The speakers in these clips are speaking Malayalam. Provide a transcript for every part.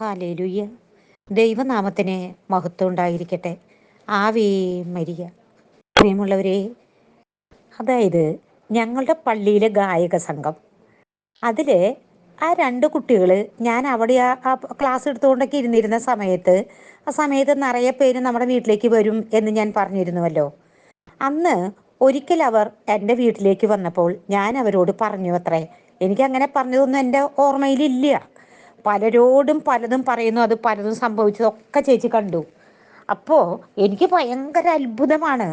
ഹാലേലുയ്യ. ദൈവനാമത്തിന് മഹത്വം ഉണ്ടായിരിക്കട്ടെ. ആവേ മരിയ. പ്രിയമുള്ളവരെ അതായത് ഞങ്ങളുടെ പള്ളിയിലെ ഗായക സംഘം. അതിൽ ആ രണ്ട് കുട്ടികൾ ഞാൻ അവിടെ ആ ക്ലാസ് എടുത്തുകൊണ്ടൊക്കെ ഇരുന്നിരുന്ന സമയത്ത് ആ സമയത്ത് നിറയെ പേര് നമ്മുടെ വീട്ടിലേക്ക് വരും എന്ന് ഞാൻ പറഞ്ഞിരുന്നുവല്ലോ. അന്ന് ഒരിക്കൽ അവർ എന്റെ വീട്ടിലേക്ക് വന്നപ്പോൾ ഞാൻ അവരോട് പറഞ്ഞു അത്രേ എനിക്കങ്ങനെ പറഞ്ഞതൊന്നും എന്റെ ഓർമ്മയിലില്ല. പലരോടും പലതും പറയുന്നു അത് പലതും സംഭവിച്ചതൊക്കെ ചേച്ചി കണ്ടു. അപ്പോൾ എനിക്ക് ഭയങ്കര അത്ഭുതമാണ്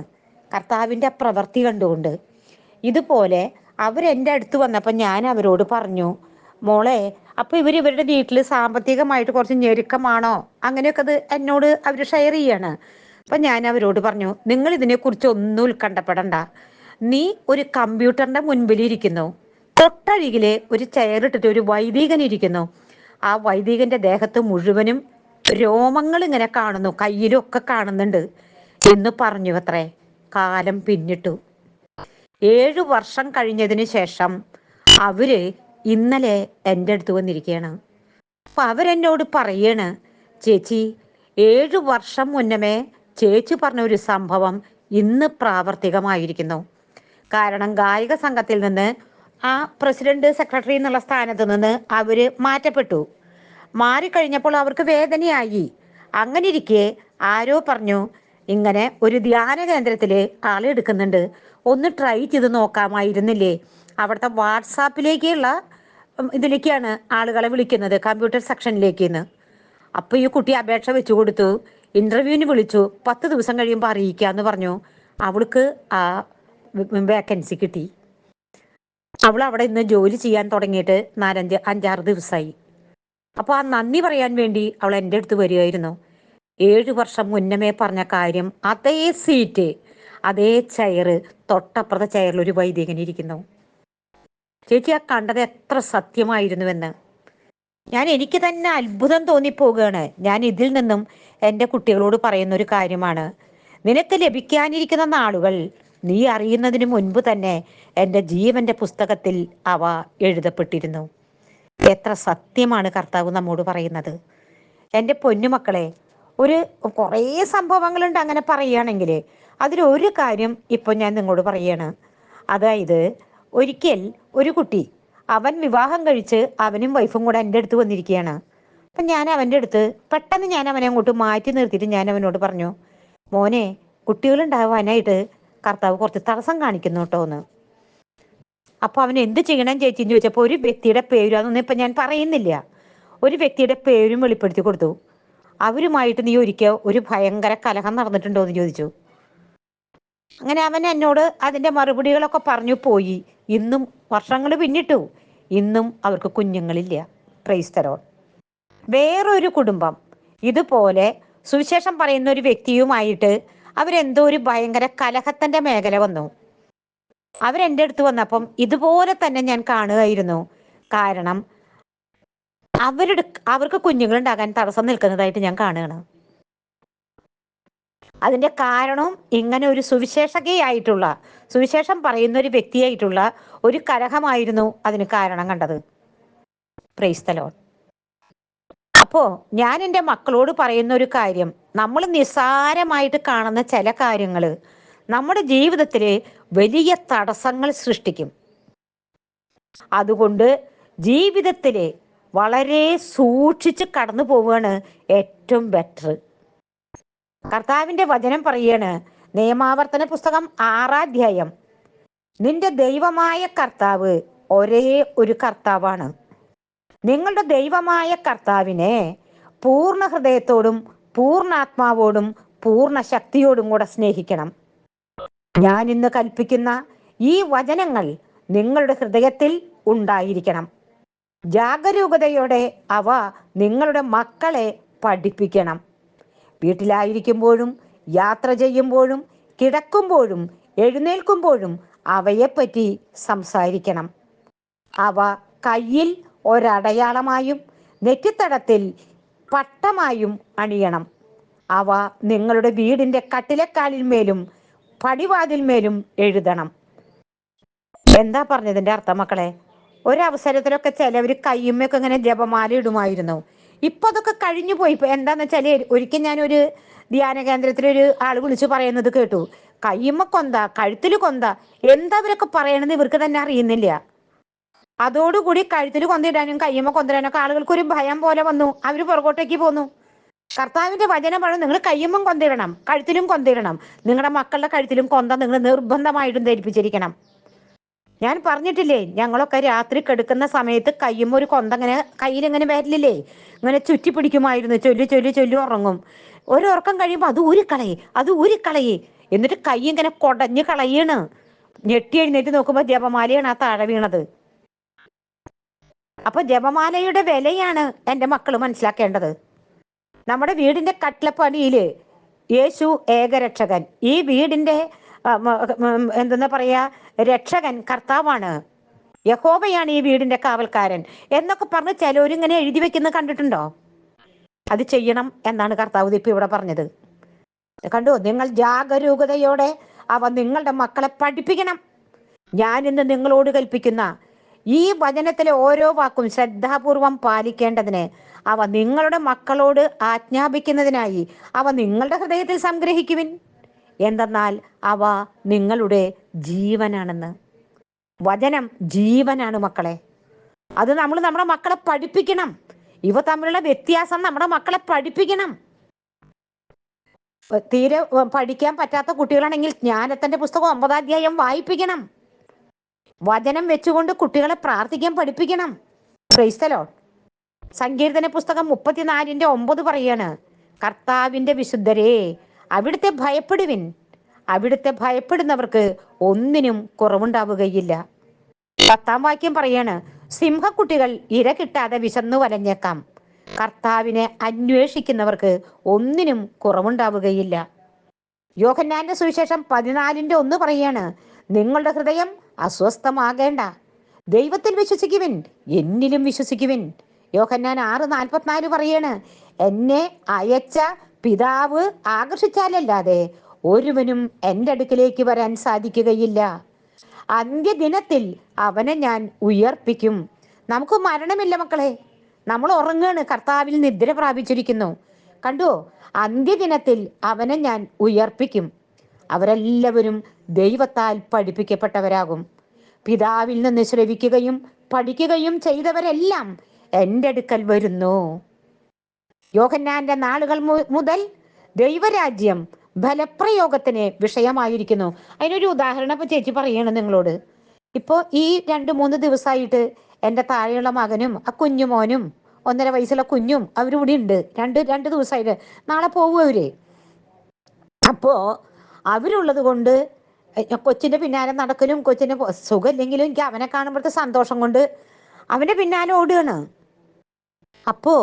കർത്താവിന്റെ പ്രവൃത്തി കണ്ടുകൊണ്ട്. ഇതുപോലെ അവരെന്റെ അടുത്ത് വന്നപ്പോൾ ഞാൻ അവരോട് പറഞ്ഞു മോളെ അപ്പോൾ ഇവർ ഇവരുടെ വീട്ടിൽ സാമ്പത്തികമായിട്ട് കുറച്ച് ഞെരുക്കമാണോ? അങ്ങനെയൊക്കെ അത് എന്നോട് അവർ ഷെയർ ചെയ്യാണ്. അപ്പം ഞാൻ അവരോട് പറഞ്ഞു നിങ്ങൾ ഇതിനെക്കുറിച്ച് ഒന്നും ഉത്കണ്ഠപ്പെടണ്ട. നീ ഒരു കമ്പ്യൂട്ടറിന്റെ മുൻപിൽ ഇരിക്കുന്നു. ഒരു ചെയർ ഇട്ടിട്ട് ഒരു വൈദികൻ ഇരിക്കുന്നു. ആ വൈദികന്റെ ദേഹത്ത് മുഴുവനും രോമങ്ങൾ ഇങ്ങനെ കാണുന്നു കയ്യിലും ഒക്കെ കാണുന്നുണ്ട് എന്ന് പറഞ്ഞു അത്രേ. കാലം പിന്നിട്ടു. ഏഴു വർഷം കഴിഞ്ഞതിന് ശേഷം അവർ ഇന്നലെ എന്റെ അടുത്ത് വന്നിരിക്കുകയാണ്. അപ്പൊ അവരെന്നോട് പറയാണ് ചേച്ചി ഏഴു വർഷം മുന്നമേ ചേച്ചി പറഞ്ഞ ഒരു സംഭവം ഇന്ന് പ്രാവർത്തികമായിരിക്കുന്നു. കാരണം ഗായിക സംഘത്തിൽ നിന്ന് ആ പ്രസിഡന്റ് സെക്രട്ടറി എന്നുള്ള സ്ഥാനത്ത് നിന്ന് അവർ മാറ്റപ്പെട്ടു. മാറിക്കഴിഞ്ഞപ്പോൾ അവർക്ക് വേദനയായി. അങ്ങനെ ഇരിക്കെ ആരോ പറഞ്ഞു ഇങ്ങനെ ഒരു ധ്യാന കേന്ദ്രത്തിൽ ആളെടുക്കുന്നുണ്ട് ഒന്ന് ട്രൈ ചെയ്ത് നോക്കാമായിരുന്നില്ലേ? അവിടുത്തെ വാട്സാപ്പിലേക്കുള്ള ഇതിലേക്കാണ് ആളുകളെ വിളിക്കുന്നത് കമ്പ്യൂട്ടർ സെക്ഷനിലേക്ക് നിന്ന് അപ്പോൾ ഈ കുട്ടി അപേക്ഷ വെച്ചു കൊടുത്തു. ഇന്റർവ്യൂവിന് വിളിച്ചു. പത്ത് ദിവസം കഴിയുമ്പോൾ അറിയിക്കാന്ന് പറഞ്ഞു. അവൾക്ക് ആ വേക്കൻസി കിട്ടി. അവൾ അവിടെ ഇന്ന് ജോലി ചെയ്യാൻ തുടങ്ങിയിട്ട് നാലഞ്ച് അഞ്ചാറ് ദിവസമായി അപ്പോൾ ആ നന്ദി പറയാൻ വേണ്ടി അവൾ എന്റെ അടുത്ത് വരികയായിരുന്നു. ഏഴു വർഷം മുന്നമേ പറഞ്ഞ കാര്യം അതേ സീറ്റ് അതേ ചെയറ് തൊട്ടപ്പുറത്തെ ചെയറിൽ ഒരു വൈദികൻ ഇരിക്കുന്നു. ചേച്ചി ആ കണ്ടത് എത്ര സത്യമായിരുന്നുവെന്ന്. ഞാൻ എനിക്ക് തന്നെ അത്ഭുതം തോന്നിപ്പോവുകയാണ് ഞാൻ ഇതിൽ നിന്നും എന്റെ കുട്ടികളോട് പറയുന്ന ഒരു കാര്യമാണ്. നിനക്ക് ലഭിക്കാനിരിക്കുന്ന നാളുകൾ നീ അറിയുന്നതിന് മുൻപ് തന്നെ എന്റെ ജീവന്റെ പുസ്തകത്തിൽ അവ എഴുതപ്പെട്ടിരുന്നു. എത്ര സത്യമാണ് കർത്താവ് നമ്മോട് പറയുന്നത്? എന്റെ പൊന്നുമക്കളെ ഒരു കുറേ സംഭവങ്ങളുണ്ട് അങ്ങനെ പറയുകയാണെങ്കിൽ അതിലൊരു കാര്യം ഇപ്പം ഞാൻ നിങ്ങളോട് പറയാണ് അതായത് ഒരിക്കൽ ഒരു കുട്ടി അവൻ വിവാഹം കഴിച്ച് അവനും വൈഫും കൂടെ എന്റെ അടുത്ത് വന്നിരിക്കുകയാണ്. അപ്പം ഞാൻ അവന്റെ അടുത്ത് പെട്ടെന്ന് ഞാൻ അവനെ അങ്ങോട്ട് മാറ്റി നിർത്തിയിട്ട് ഞാൻ അവനോട് പറഞ്ഞു മോനെ കുട്ടികളുണ്ടാവാനായിട്ട് കർത്താവ് കുറച്ച് തടസ്സം കാണിക്കുന്നു കേട്ടോ എന്ന്. അപ്പൊ അവൻ എന്ത് ചെയ്യണം ചേച്ചി എന്ന് ചോദിച്ചപ്പോൾ ഒരു വ്യക്തിയുടെ പേരും അതൊന്നും ഇപ്പൊ ഞാൻ പറയുന്നില്ല. ഒരു വ്യക്തിയുടെ പേരും വെളിപ്പെടുത്തി കൊടുത്തു. അവരുമായിട്ട് നീ ഒരിക്കൽ ഒരു ഭയങ്കര കലഹം നടന്നിട്ടുണ്ടോ എന്ന് ചോദിച്ചു. അങ്ങനെ അവൻ എന്നോട് അതിന്റെ മറുപടികളൊക്കെ പറഞ്ഞു പോയി. ഇന്നും വർഷങ്ങൾ പിന്നിട്ടു. ഇന്നും അവർക്ക് കുഞ്ഞുങ്ങളില്ല. ക്രൈസ്തരോൾ വേറൊരു കുടുംബം. ഇതുപോലെ സുവിശേഷം പറയുന്ന ഒരു വ്യക്തിയുമായിട്ട് അവരെന്തോ ഒരു ഭയങ്കര കലഹത്തിന്റെ മേഖല വന്നു. അവരെന്റെ അടുത്ത് വന്നപ്പം ഇതുപോലെ തന്നെ ഞാൻ കാണുകയായിരുന്നു. കാരണം അവരുടെ അവർക്ക് കുഞ്ഞുങ്ങൾ ഉണ്ടാകാൻ തടസ്സം നിൽക്കുന്നതായിട്ട് ഞാൻ കാണുകയാണ്. അതിന്റെ കാരണം ഇങ്ങനെ ഒരു സുവിശേഷകയായിട്ടുള്ള സുവിശേഷം പറയുന്ന ഒരു വ്യക്തിയായിട്ടുള്ള ഒരു കലഹമായിരുന്നു അതിന് കാരണം കണ്ടത്. പ്രൈസ്തലോൺ അപ്പോ ഞാൻ എന്റെ മക്കളോട് പറയുന്ന ഒരു കാര്യം നമ്മൾ നിസ്സാരമായിട്ട് കാണുന്ന ചില കാര്യങ്ങൾ നമ്മുടെ ജീവിതത്തിൽ വലിയ തടസ്സങ്ങൾ സൃഷ്ടിക്കും. അതുകൊണ്ട് ജീവിതത്തിലെ വളരെ സൂക്ഷിച്ച് കടന്നു പോവുകയാണ് ഏറ്റവും ബെറ്റർ കർത്താവിന്റെ വചനം പറയാണ് നിയമാവർത്തന പുസ്തകം ആറാധ്യായം. നിന്റെ ദൈവമായ കർത്താവ് ഒരേ ഒരു കർത്താവാണ്. നിങ്ങളുടെ ദൈവമായ കർത്താവിനെ പൂർണ ഹൃദയത്തോടും പൂർണാത്മാവോടും പൂർണ ശക്തിയോടും കൂടെ സ്നേഹിക്കണം. ഞാൻ ഇന്ന് കൽപ്പിക്കുന്ന ഈ വചനങ്ങൾ നിങ്ങളുടെ ഹൃദയത്തിൽ ഉണ്ടായിരിക്കണം. ജാഗരൂകതയോടെ അവ നിങ്ങളുടെ മക്കളെ പഠിപ്പിക്കണം. വീട്ടിലായിരിക്കുമ്പോഴും യാത്ര ചെയ്യുമ്പോഴും കിടക്കുമ്പോഴും എഴുന്നേൽക്കുമ്പോഴും അവയെപ്പറ്റി സംസാരിക്കണം. അവ കയ്യിൽ ഒരടയാളമായും നെറ്റിത്തടത്തിൽ പട്ടമായും അണിയണം. അവ നിങ്ങളുടെ വീടിന്റെ കട്ടിലക്കാലിന്മേലും പടിവാതിൽമേലും എഴുതണം. എന്താ പറഞ്ഞതിന്റെ അർത്ഥം മക്കളെ? ഒരവസരത്തിലൊക്കെ ചിലവർ കയ്യുമ്മയൊക്കെ ഇങ്ങനെ ജപമാല ഇടുമായിരുന്നു. ഇപ്പൊ അതൊക്കെ കഴിഞ്ഞു പോയി. ഇപ്പൊ എന്താന്ന് വെച്ചാൽ ഒരിക്കൽ ഞാനൊരു ധ്യാന കേന്ദ്രത്തിലൊരു ആൾ വിളിച്ചു പറയുന്നത് കേട്ടു. കയ്യുമ്മ കൊന്ത കഴുത്തിൽ കൊന്ത എന്താ ഇവരൊക്കെ പറയണത് ഇവർക്ക് തന്നെ അറിയുന്നില്ല. അതോടുകൂടി കഴുത്തിൽ കൊന്തിടാനും കയ്യുമ്മ കൊന്തിടാനൊക്കെ ആളുകൾക്ക് ഒരു ഭയം പോലെ വന്നു. അവർ പുറകോട്ടേക്ക് പോന്നു. കർത്താവിന്റെ വചനമാണ് നിങ്ങൾ കയ്യുമ്പം കൊന്തിടണം കഴുത്തിലും കൊന്തിടണം. നിങ്ങളുടെ മക്കളുടെ കഴുത്തിലും കൊന്ത നിങ്ങൾ നിർബന്ധമായിട്ടും ധരിപ്പിച്ചിരിക്കണം. ഞാൻ പറഞ്ഞിട്ടില്ലേ ഞങ്ങളൊക്കെ രാത്രി കെടുക്കുന്ന സമയത്ത് കയ്യും ഒരു കൊന്ത ഇങ്ങനെ കയ്യിൽ ഇങ്ങനെ വരില്ലേ ഇങ്ങനെ ചുറ്റി പിടിക്കുമായിരുന്നു ചൊല്ലി ചൊല്ലി ചൊല്ലി ഉറങ്ങും. ഒരു ഉറക്കം കഴിയുമ്പോൾ അത് ഊരിക്കളയെ അത് ഊരിക്കളയെ. എന്നിട്ട് കൈ ഇങ്ങനെ കൊടഞ്ഞ് കളയാണ്. ഞെട്ടി എഴുന്നേറ്റ് നോക്കുമ്പോൾ ജപമാലയാണ് ആ താഴെ വീണത്. അപ്പൊ ജപമാലയുടെ വിലയാണ് എന്റെ മക്കൾ മനസ്സിലാക്കേണ്ടത്. നമ്മുടെ വീടിന്റെ കട്ടിലപ്പടിയിൽ യേശു ഏകരക്ഷകൻ. ഈ വീടിന്റെ എന്തെന്നാ പറയാ രക്ഷകൻ കർത്താവാണ്. യഹോബയാണ് ഈ വീടിന്റെ കാവൽക്കാരൻ. എന്നൊക്കെ പറഞ്ഞ് ചിലവരിങ്ങനെ എഴുതി വെക്കുന്നത് കണ്ടിട്ടുണ്ടോ? അത് ചെയ്യണം എന്നാണ് കർത്താവ് ഇപ്പൊ ഇവിടെ പറഞ്ഞത്. കണ്ടു നിങ്ങൾ ജാഗരൂകതയോടെ അവ നിങ്ങളുടെ മക്കളെ പഠിപ്പിക്കണം. ഞാൻ ഇന്ന് നിങ്ങളോട് കൽപ്പിക്കുന്ന ഈ വചനത്തിലെ ഓരോ വാക്കും ശ്രദ്ധാപൂർവം പാലിക്കേണ്ടതിന് അവ നിങ്ങളുടെ മക്കളോട് ആജ്ഞാപിക്കുന്നതിനായി അവ നിങ്ങളുടെ ഹൃദയത്തിൽ സംഗ്രഹിക്കുവിൻ. എന്തെന്നാൽ അവ നിങ്ങളുടെ ജീവനാണെന്ന്. വചനം ജീവനാണ് മക്കളെ. അത് നമ്മൾ നമ്മുടെ മക്കളെ പഠിപ്പിക്കണം. ഇവ തമ്മിലുള്ള വ്യത്യാസം നമ്മുടെ മക്കളെ പഠിപ്പിക്കണം. തീരെ പഠിക്കാൻ പറ്റാത്ത കുട്ടികളാണെങ്കിൽ ജ്ഞാനത്തിന്റെ പുസ്തകം ഒമ്പതാധ്യായം വായിപ്പിക്കണം. വചനം വെച്ചുകൊണ്ട് കുട്ടികളെ പ്രാർത്ഥിക്കാൻ പഠിപ്പിക്കണം. ക്രൈസ്തലോ സങ്കീർത്തന പുസ്തകം മുപ്പത്തിനാലിന്റെ ഒമ്പത് പറയാണ് കർത്താവിന്റെ വിശുദ്ധരെ അവിടുത്തെ ഭയപ്പെടുവിൻ. അവിടുത്തെ ഭയപ്പെടുന്നവർക്ക് ഒന്നിനും കുറവുണ്ടാവുകയില്ല. പത്താം വാക്യം പറയാണ് സിംഹക്കുട്ടികൾ ഇര കിട്ടാതെ വിശന്നു വലഞ്ഞേക്കാം. കർത്താവിനെ അന്വേഷിക്കുന്നവർക്ക് ഒന്നിനും കുറവുണ്ടാവുകയില്ല. യോഹന്നാന്റെ സുവിശേഷം പതിനാലിന്റെ ഒന്ന് പറയാണ് നിങ്ങളുടെ ഹൃദയം അസ്വസ്ഥമാകേണ്ട. ദൈവത്തിൽ വിശ്വസിക്കുവിൻ എന്നിലും വിശ്വസിക്കുവിൻ. യോഹന്നാൻ ആറ് നാൽപ്പത്തിനാല് പറയാണ് എന്നെ അയച്ച പിതാവ് ആകർഷിച്ചാലല്ലാതെ ഒരുവനും എന്റെ അടുക്കിലേക്ക് വരാൻ സാധിക്കുകയില്ല. അന്ത്യദിനത്തിൽ അവനെ ഞാൻ ഉയർപ്പിക്കും. നമുക്ക് മരണമില്ല മക്കളെ. നമ്മൾ ഉറങ്ങാണ്. കർത്താവിൽ നിദ്ര പ്രാപിച്ചിരിക്കുന്നു. കണ്ടു അന്ത്യദിനത്തിൽ അവനെ ഞാൻ ഉയർപ്പിക്കും. അവരെല്ലാവരും ദൈവത്താൽ പഠിപ്പിക്കപ്പെട്ടവരാകും. പിതാവിൽ നിന്ന് ശ്രവിക്കുകയും പഠിക്കുകയും ചെയ്തവരെല്ലാം എന്റെ അടുക്കൽ വരുന്നു. യോഹന്നാന്റെ നാളുകൾ മുതൽ ദൈവരാജ്യം ഫലപ്രയോഗത്തിന് വിഷയമായിരിക്കുന്നു. അതിനൊരു ഉദാഹരണം ഇപ്പൊ ചേച്ചി പറയണം നിങ്ങളോട്. ഇപ്പോ ഈ രണ്ട് മൂന്ന് ദിവസമായിട്ട് എന്റെ താഴെയുള്ള മകനും ആ കുഞ്ഞുമോനും ഒന്നര വയസ്സുള്ള കുഞ്ഞും അവരിവിടെ ഉണ്ട് രണ്ട് രണ്ട് ദിവസമായിട്ട് നാളെ പോകും അവർ. അപ്പോ അവരുള്ളത് കൊണ്ട് കൊച്ചിന്റെ പിന്നാലെ നടക്കലും കൊച്ചിന് സുഖമില്ലെങ്കിലും എനിക്ക് അവനെ കാണുമ്പോഴത്തെ സന്തോഷം കൊണ്ട് അവന്റെ പിന്നാലെ ഓടുകയാണ്. അപ്പോ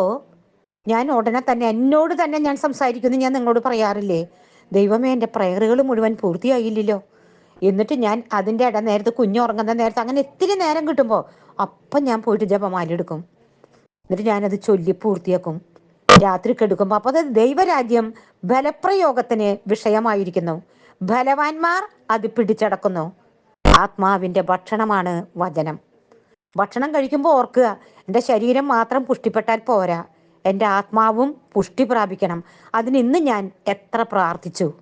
ഞാൻ ഉടനെ തന്നെ എന്നോട് തന്നെ ഞാൻ സംസാരിക്കുന്നു ഞാൻ നിങ്ങളോട് പറയാറില്ലേ? ദൈവമേ എന്റെ പ്രയറുകൾ മുഴുവൻ പൂർത്തിയായില്ലല്ലോ. എന്നിട്ട് ഞാൻ അതിന്റെ ഇട നേരത്ത് കുഞ്ഞുറങ്ങുന്ന നേരത്ത് അങ്ങനെ ഇത്തിരി നേരം കിട്ടുമ്പോൾ അപ്പം ഞാൻ പോയിട്ട് ജപമാല എടുക്കും. എന്നിട്ട് ഞാനത് ചൊല്ലി പൂർത്തിയാക്കും. രാത്രി കെടുക്കുമ്പോൾ അപ്പോൾ അത് ദൈവരാജ്യം ബലപ്രയോഗത്തിന് വിഷയമായിരിക്കുന്നു. ബലവാന്മാർ അത് പിടിച്ചടക്കുന്നു. ആത്മാവിന്റെ ഭക്ഷണമാണ് വചനം. ഭക്ഷണം കഴിക്കുമ്പോൾ ഓർക്കുക എന്റെ ശരീരം മാത്രം പുഷ്ടിപ്പെട്ടാൽ പോരാ. എന്റെ ആത്മാവും പുഷ്ടി പ്രാപിക്കണം. അതിന് ഇന്ന് ഞാൻ എത്ര പ്രാർത്ഥിച്ചു?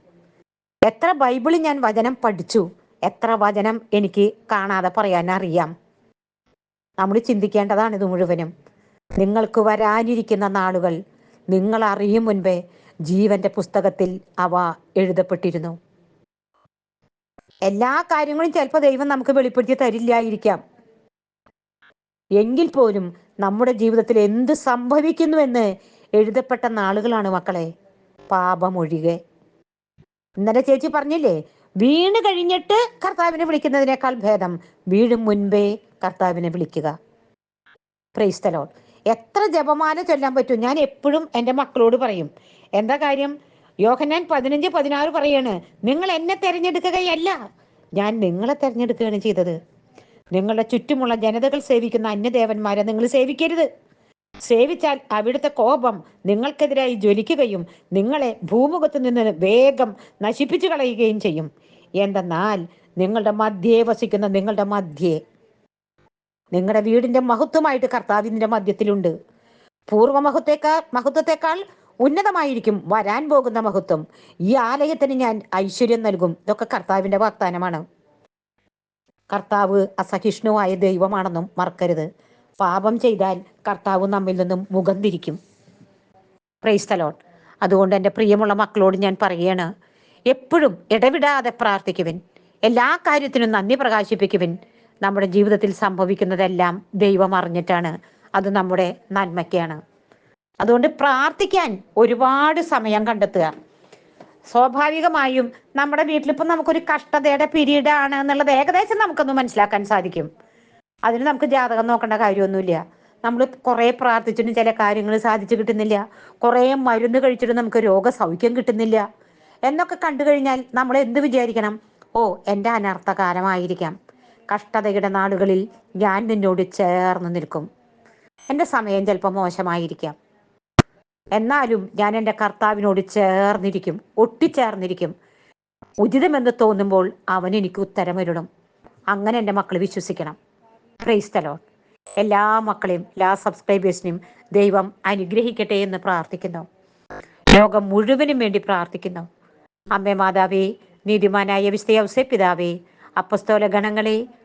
എത്ര ബൈബിളിൽ ഞാൻ വചനം പഠിച്ചു? എത്ര വചനം എനിക്ക് കാണാതെ പറയാൻ അറിയാം. നമ്മൾ ചിന്തിക്കേണ്ടതാണ് ഇത് മുഴുവനും. നിങ്ങൾക്ക് വരാനിരിക്കുന്ന നാളുകൾ. നിങ്ങൾ അറിയും മുൻപേ ജീവന്റെ പുസ്തകത്തിൽ അവ എഴുതപ്പെട്ടിരുന്നു. എല്ലാ കാര്യങ്ങളും ചിലപ്പോൾ ദൈവം നമുക്ക് വെളിപ്പെടുത്തി തരില്ലായിരിക്കാം. എങ്കിൽ പോലും നമ്മുടെ ജീവിതത്തിൽ എന്ത് സംഭവിക്കുന്നുവെന്ന് എഴുതപ്പെട്ട നാളുകളാണ് മക്കളെ. പാപമൊഴികെ ഇന്നലെ ചേച്ചി പറഞ്ഞില്ലേ വീണ് കഴിഞ്ഞിട്ട് കർത്താവിനെ വിളിക്കുന്നതിനേക്കാൾ ഭേദം വീഴും മുൻപേ കർത്താവിനെ വിളിക്കുക. പ്രൈസ്തലോ എത്ര ജപമാല ചൊല്ലാൻ പറ്റും? ഞാൻ എപ്പോഴും എന്റെ മക്കളോട് പറയും. എന്താ കാര്യം? യോഹന്നാൻ പതിനഞ്ച് പതിനാറ് പറയാണ് നിങ്ങൾ എന്നെ തിരഞ്ഞെടുക്കുകയല്ല. ഞാൻ നിങ്ങളെ തിരഞ്ഞെടുക്കുകയാണ് ചെയ്തത്. നിങ്ങളുടെ ചുറ്റുമുള്ള ജനതകൾ സേവിക്കുന്ന അന്യദേവന്മാരെ നിങ്ങൾ സേവിക്കരുത്. സേവിച്ചാൽ അവിടുത്തെ കോപം നിങ്ങൾക്കെതിരായി ജ്വലിക്കുകയും നിങ്ങളെ ഭൂമുഖത്ത് നിന്ന് വേഗം നശിപ്പിച്ചു കളയുകയും ചെയ്യും. എന്തെന്നാൽ നിങ്ങളുടെ മധ്യേ വസിക്കുന്ന നിങ്ങളുടെ മധ്യേ നിങ്ങളുടെ വീടിന്റെ മഹത്വമായിട്ട് കർത്താവിന്റെ മധ്യത്തിലുണ്ട്. പൂർവമഹത്വത്തേക്കാൾ മഹത്വത്തെക്കാൾ ഉന്നതമായിരിക്കും വരാൻ പോകുന്ന മഹത്വം. ഈ ആലയത്തിന് ഞാൻ ഐശ്വര്യം നൽകും. ഇതൊക്കെ കർത്താവിന്റെ വാഗ്ദാനമാണ്. കർത്താവ് അസഹിഷ്ണുവായ ദൈവമാണെന്നും മറക്കരുത്. പാപം ചെയ്താൽ കർത്താവ് നമ്മിൽ നിന്നും മുഖം തിരിക്കും. പ്രൈസ്തലോൺ അതുകൊണ്ട് എന്റെ പ്രിയമുള്ള മക്കളോട് ഞാൻ പറയുകയാണ് എപ്പോഴും ഇടവിടാതെ പ്രാർത്ഥിക്കുവിൻ. എല്ലാ കാര്യത്തിനും നന്ദി പ്രകാശിപ്പിക്കുവിൻ. നമ്മുടെ ജീവിതത്തിൽ സംഭവിക്കുന്നതെല്ലാം ദൈവം അറിഞ്ഞിട്ടാണ്. അത് നമ്മുടെ നന്മയ്ക്കാണ്. അതുകൊണ്ട് പ്രാർത്ഥിക്കാൻ ഒരുപാട് സമയം കണ്ടെത്തുക. സ്വാഭാവികമായും നമ്മുടെ വീട്ടിലിപ്പം നമുക്കൊരു കഷ്ടതയുടെ പീരീഡ് ആണ് എന്നുള്ളത് ഏകദേശം നമുക്കൊന്ന് മനസ്സിലാക്കാൻ സാധിക്കും. അതിന് നമുക്ക് ജാതകം നോക്കേണ്ട കാര്യമൊന്നുമില്ല. നമ്മൾ കുറേ പ്രാർത്ഥിച്ചിട്ടും ചില കാര്യങ്ങൾ സാധിച്ചു കിട്ടുന്നില്ല. കുറേ മരുന്ന് കഴിച്ചിട്ടും നമുക്ക് രോഗസൗഖ്യം കിട്ടുന്നില്ല. എന്നൊക്കെ കണ്ടു കഴിഞ്ഞാൽ നമ്മൾ എന്ത് വിചാരിക്കണം? ഓ എന്റെ അനർത്ഥകാലമായിരിക്കാം. കഷ്ടതയുടെ നാളുകളിൽ ഞാൻ നിന്നോട് ചേർന്ന് നിൽക്കും. എന്റെ സമയം ചിലപ്പോൾ മോശമായിരിക്കാം. എന്നാലും ഞാൻ എന്റെ കർത്താവിനോട് ചേർന്നിരിക്കും ഒട്ടിച്ചേർന്നിരിക്കും. ഉചിതമെന്ന് തോന്നുമ്പോൾ അവൻ എനിക്ക് ഉത്തരമരുടും അങ്ങനെ എന്റെ മക്കൾ വിശ്വസിക്കണം. ക്രൈസ്തലോ എല്ലാ മക്കളെയും എല്ലാ സബ്സ്ക്രൈബേഴ്സിനും ദൈവം അനുഗ്രഹിക്കട്ടെ എന്ന് പ്രാർത്ഥിക്കുന്നു. ലോകം മുഴുവനും വേണ്ടി പ്രാർത്ഥിക്കുന്നു. അമ്മേ മാതാവേ നീതിമാനായ വിസ്തയവസെ പിതാവേ അപ്പസ്തോല ഗണങ്ങളെ